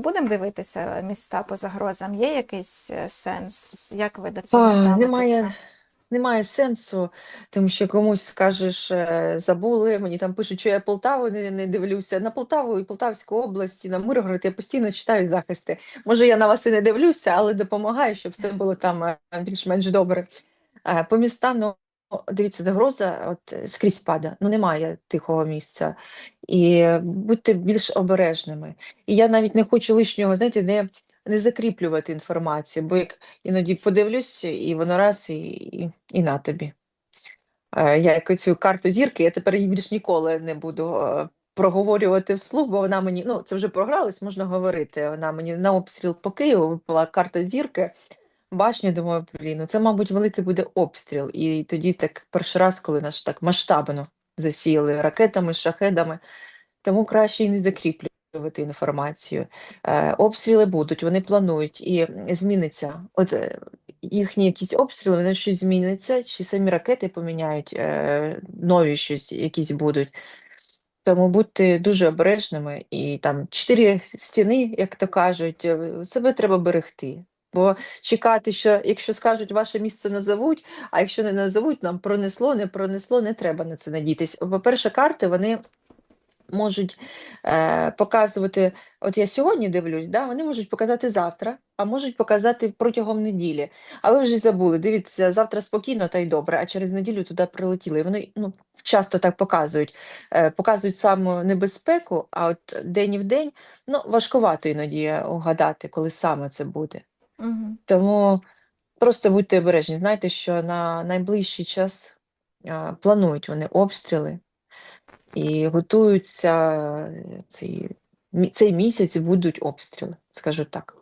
Будемо дивитися міста по загрозам. Є якийсь е, сенс? Як ви до цього ставитеся? немає, немає сенсу, тому що комусь скажеш, е, забули, мені там пишуть, що я Полтаву не, не дивлюся. На Полтаву і Полтавську область, і на Миргород я постійно читаю захисти. Може, я на вас і не дивлюся, але допомагаю, щоб все було там е, більш-менш добре. По містам, ну, дивіться, загроза от скрізь пада, ну немає тихого місця. І будьте більш обережними. І я навіть не хочу лишнього, знаєте, не, не закріплювати інформацію, бо як іноді подивлюсь, і воно раз, і, і, і на тобі. Е, Я як цю карту зірки, я тепер її більш ніколи не буду е, проговорювати вслух, бо вона мені, ну це вже програлось, можна говорити. Вона мені на обстріл по Києву випала карта зірки. Башня, думаю, блін, ну це, мабуть, великий буде обстріл. І тоді так перший раз, коли нас так масштабно засіяли ракетами, шахедами, тому краще і не закріплювати інформацію. Е, обстріли будуть, вони планують і зміниться. От е, їхні якісь обстріли, вони щось зміниться, чи самі ракети поміняють, е, нові щось якісь будуть. Тому будьте дуже обережними і там чотири стіни, як то кажуть, е, себе треба берегти. Бо чекати, що якщо скажуть, ваше місце назовуть, а якщо не назовуть, нам пронесло, не пронесло, не треба на це надіятись. По-перше, карти вони можуть е, показувати, от я сьогодні дивлюсь, да, вони можуть показати завтра, а можуть показати протягом неділі. А ви вже забули, дивіться, завтра спокійно та й добре, а через неділю туди прилетіли. І Вони ну, часто так показують. Е, показують саму небезпеку, а от день і в день ну, важкувато іноді угадати, коли саме це буде. Тому просто будьте обережні. Знайте, що на найближчий час а, планують вони обстріли і готуються е, цей місяць будуть обстріли, скажу так.